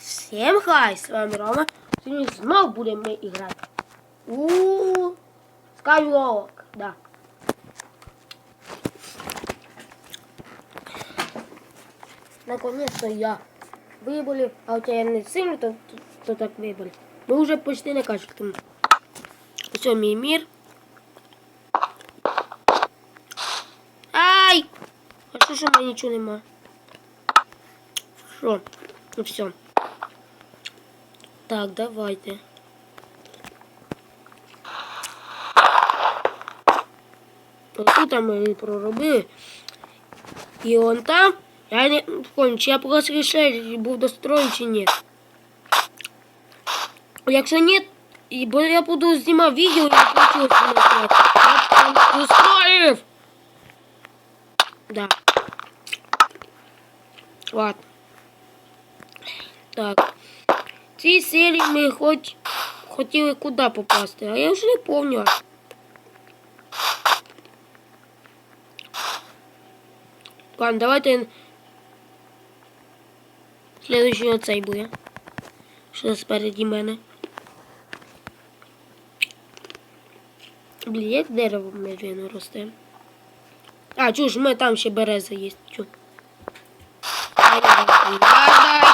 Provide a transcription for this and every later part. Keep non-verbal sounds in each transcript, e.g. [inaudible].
Всем хай, с вами Рома. Сьогодні знов будемо ми грати. У Skywalk, да. Наконец-то я выболел, а у тебя не сильно, то, то, то так выболел. Мы уже почти не кашляем. Все, мій мир. Ай! А що ж у мене нічого нема? Що? Ну все. Так, давайте. Тут ми проробили. І он там. Я не помню, чи я просто рішаю, був достроєн чи ні. Якщо ні, і- бо я буду знімати відео і не хочу знімати. Я там достроїв. Да. Ладно. Так. В цій серії ми хоч хотіли куди попасти, а я вже не пам'ятаю. Ладно, давайте Следующий оцей буде. Що спереді мене. Блін, як дерево медленно росте. А, чуж, ми там ще береза є. Чу. Дай,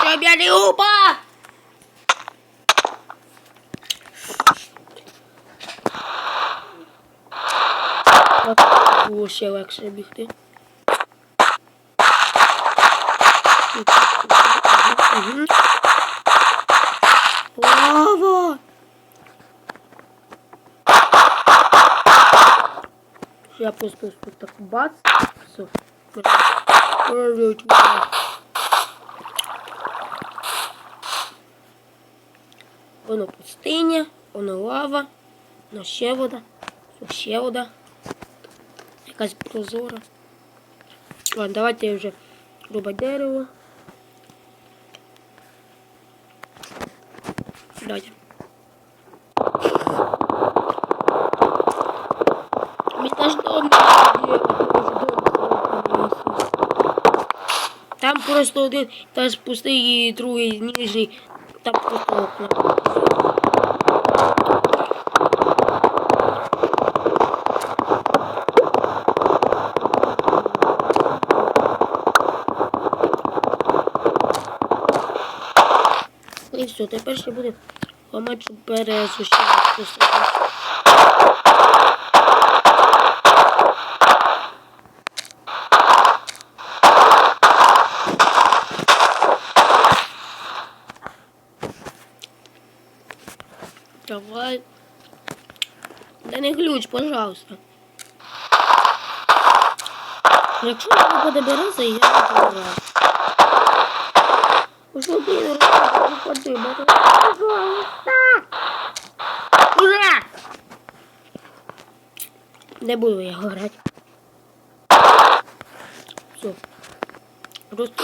щоб я не упав! От Ще легше бігти. Лава! Я просто тут так бац. Все. Воно пустиня, воно лава, воно ще вода, ще вода. Якась прозора. Ладно, давайте я вже рубать дерево. Давайте. Там просто один теж пустий і другий нижній. Там просто окна. Все, тепер ще буде ламати березу. Давай. Да не глючь, пожалуйста. Якщо не випаде береза, я не буду. Уж раз випади, пожалуйста. Не буду я грати. Все. Просто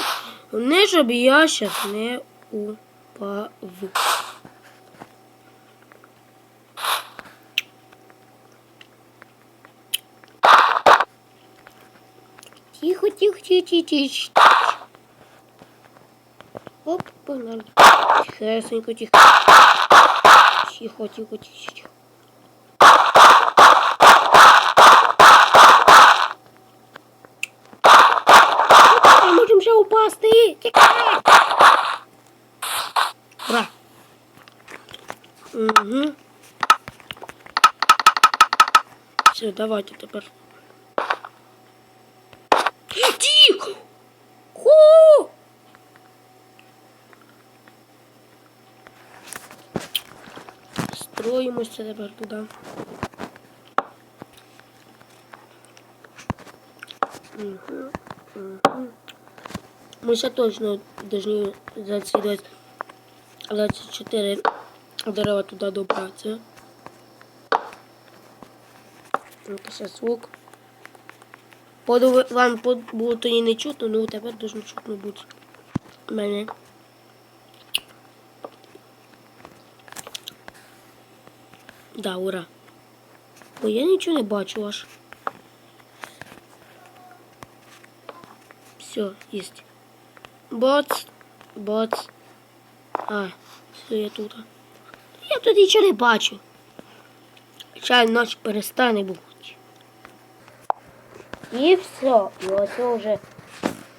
не щоб я щас не упав. Тихо, тихо, тихо, тихо, тихо. Оп, погнали. Тихесенько, тихо. Тихо, тихо, тихо, тихо. Ми можемо ще упасти. Тікай. Ура. Угу. Все, давайте тепер. Строїмося тепер туди. Угу, угу. Мы сейчас точно должны за ці 20 24 дерева туда добраться. Это сейчас звук. Поду вам под- було тоді не чутно, ну тепер дуже чутно бути мене. Да, ура. Ой, я нічого не бачу аж. Все, есть. Боц, боц. А, все, я тут. Я тут нічого не бачу. Чай ночь перестане бути. І все. І ось вже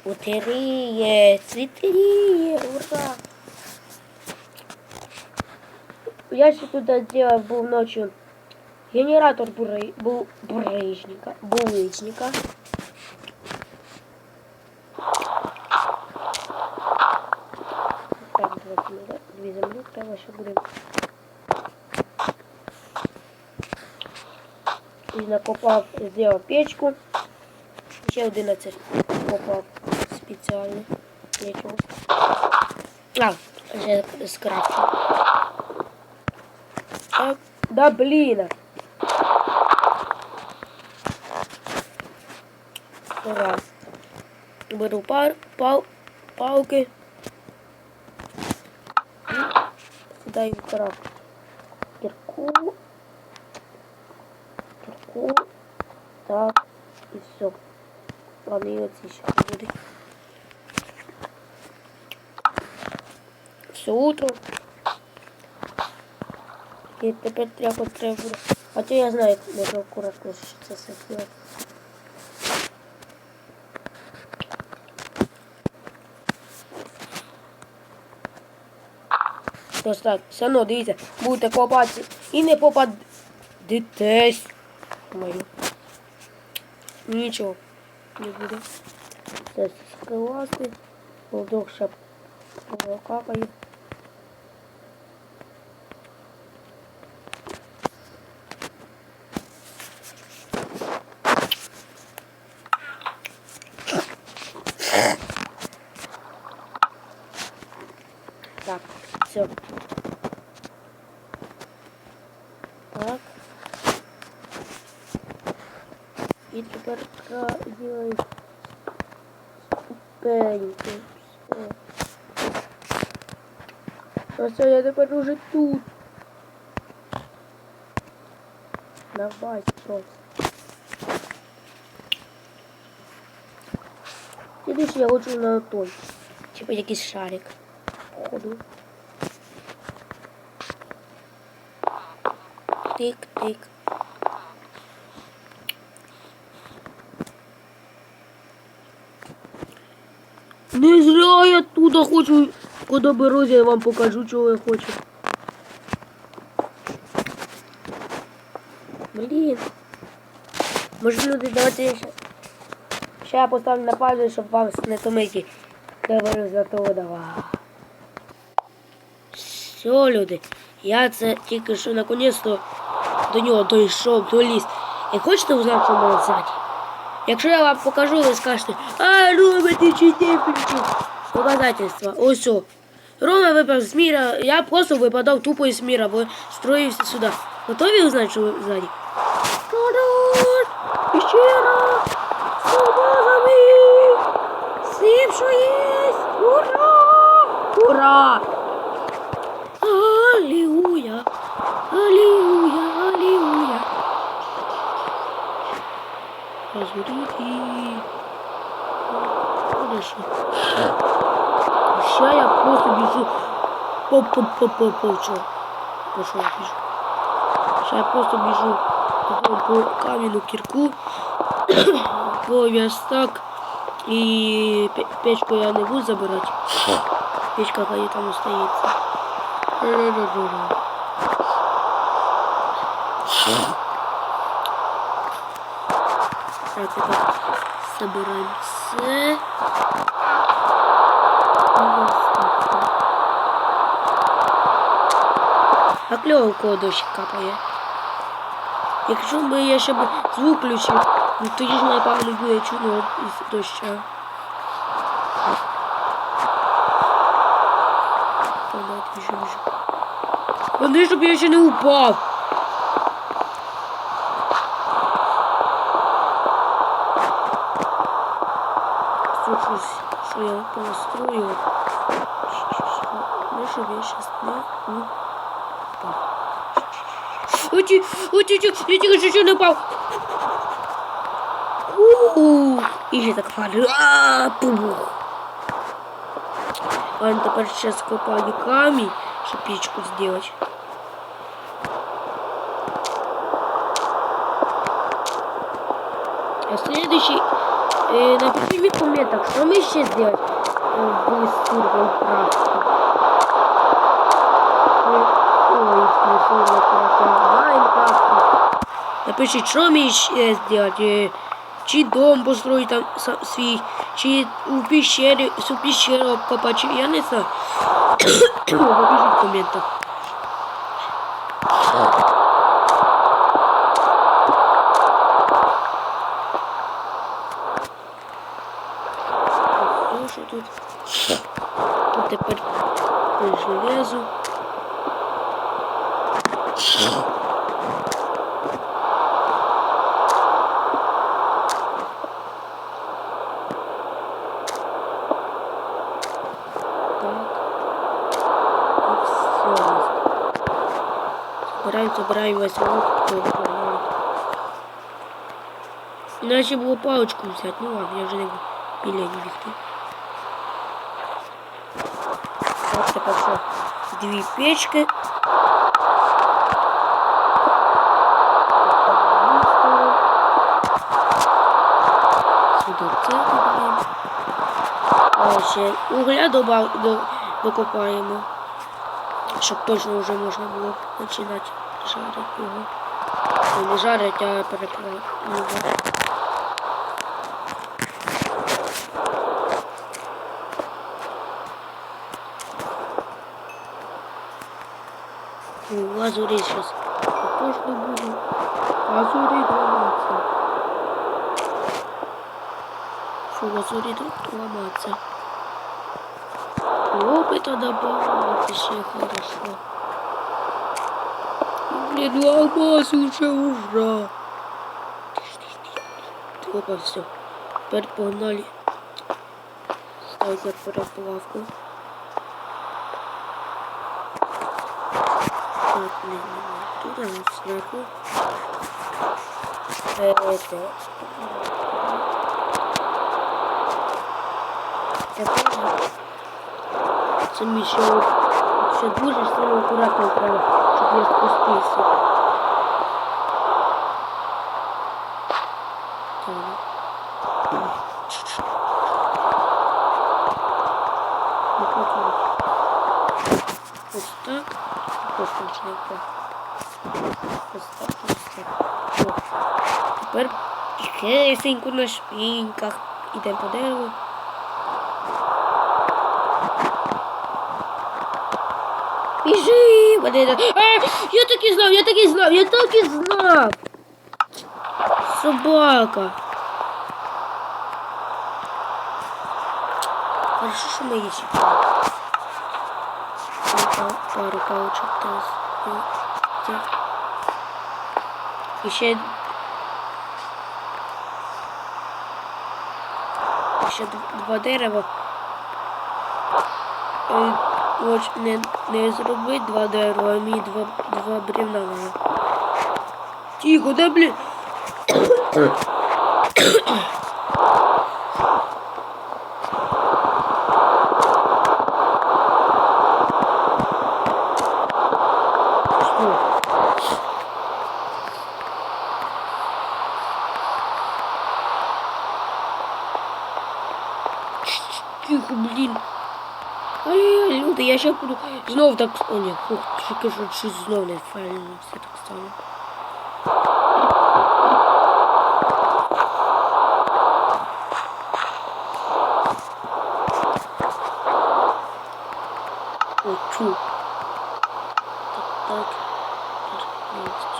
утеріє, цвітеріє, ура! Я ще тут зробив був ночью генератор бури, бу, буличника. Так, два дві землі треба ще буде. І накопав, зробив печку. Ще 11 копав спеціально. Нічого. А, вже скрафчу. Да блін. Ура. Беру пар, пал, палки. Даю в коробку. Кирку. Кирку. Так. І все. Ладно, і оці ще буде. Все утро. І тепер треба треба буде. Хоча я знаю, можна акуратно що це все зробити. Ось так, все одно, дивіться, будете копати і не попадетесь. Мою. Нічого не буде. Це скласти. Волдок ще покакає. Так, все. Так. І тепер делаем ступеньки. Все. Я тепер уже тут. Давай, просто. Слідуючий я хочу на той. Типа якийсь шарик. Походу. Тик-тик. Не зря я туда хочу. Куда берусь, я вам покажу, чого я хочу. Блін. Може люди, давайте я ще. Ще я поставлю на паузу, щоб вам не томити. Говорю за того давай. Все, люди. Я це тільки що наконець-то до нього дійшов, доліз. І хочете узнати, що в мене ззаді? Якщо я вам покажу, ви скажете, а Рома, ти чи не включив? Доказательства. Ось о. Рома випав з міра, я просто випадав тупо із міра, бо строївся сюди. Готові узнати, що ви ззаді? Та-дам! Пещера! З собаками! Всім, що є! Ура! Ура! Аллилуйя! Аллилуйя! Аллилуйя! Розгоріти. Хорошо. Ще я просто біжу. Поп-поп-поп-поп. Пошел, біжу. Ще я просто біжу по, по кам'яну кірку, [coughs] по верстак. Пе- печку я не буду забирати. Печка хай там. Ра-ра-ра-ра. Так, тепер собираем все. А кльово, у кого дощ капає. Якщо б я ще б звук включив, ну тоді ж напевно буде чудно із доща. Вони, щоб я ще не упав. Щось, що я понастрою. Ну, щоб я щас не упав. Оті, оті, оті, я тільки що ще не впав. У-у-у. І ще так падаю. А, пух. Ладно, тепер ще скопаю камінь, щоб пічку зробити. А следующий, э, напишите в комментах, что мы еще сделать э, в Сургом Крафте. Ой, смешно, Майнкрафт. Напишіть, що мені ще зробити. Чи дом построить там свій, чи у пещері, всю пещеру обкопати, чи я не знаю. Напишіть в коментах. Що. Тут тепер железо. Так. І все. Збираємо, збираємо весь лук. то погнали. Іначе було паличку взяти. Ну ладно, я вже не біля не бігти. Так, тепер що? Дві печки. Сюди це додаємо. Ще угля добав, до, докопаємо. Щоб точно вже можна було починати жарити його. Ну, Не жарить, а переправити. Ну, лазурі зараз. Точно буду. Лазурі ламатися. Що лазурі ламатися. Опыта добавить еще хорошо. Блин, ну алмаз уже ура. Опа, все. Теперь погнали. Ставить на переплавку. Так, не, не, не. Тут а вот сверху. Э, Это. Теперь це мені ще, от- ще дуже сильно акуратно треба, щоб я спустився. Так. Ну, как вот. Ось так. Просто починаю. Ось так, ось так. О. Тепер тихесенько на шпіньках. Ідемо по дереву. Біжи! Мене... А, я так і знав, я так і знав, я так і знав. Собака. Хорошо, що ми є ще. Пару, палочок теж. І ще... Ще два дерева. Е, Ось не, не зробити два дерева, а мені два, два брівна надо. Тихо, да блін. Знов так. О, ні, фух, кажу, що знов не правильно все так стало. О, чу. Так, так.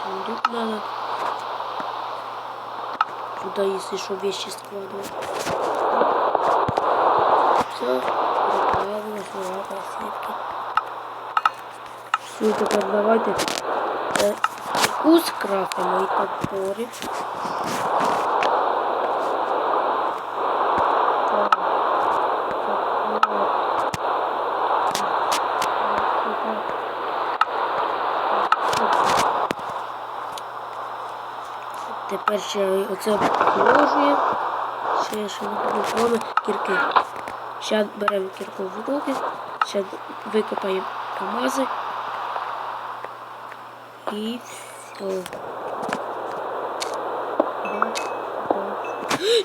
Сундук надо. Туда, если что, вещи складывать. Все. Все, тепер давайте вкус крафтимо і топорик. Тепер ще оце положуємо. Ще ще не кірки. Зараз беремо кірку в руки. Ще викопаємо камази. Все.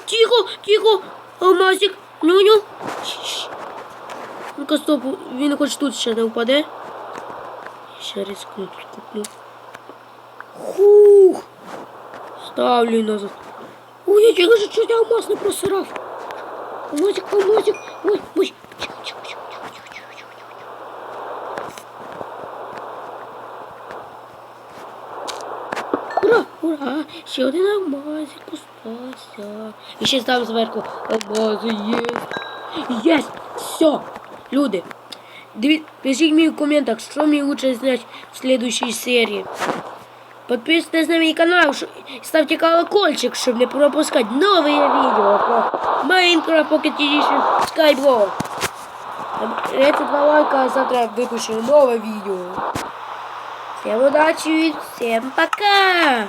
Тихо, тихо! Алмазик, нюню. Ну-ка, стоп, він хоч тут ще не впаде. Ще рискну тут куплю. Хух! Ставлю назад. Ой, я тільки що чуть алмаз не просирав. Алмазик, алмазик. Ой, ой. Тихо, тихо, тихо, тихо, тихо, тихо, тихо, тихо. Ура, ура! Ще один алмазик остався. І ще там зверху алмази є. Єс! Все! Люди, диві- пишіть мені в коментах, що мені лучше зняти в следующей серії. Подписывайтесь на мой канал, ш- ставьте колокольчик, чтобы не пропускать новые видео про Minecraft Pocket Edition Skyblock. 32 лайка, а завтра выпущу новое видео. Всем удачи, всем пока!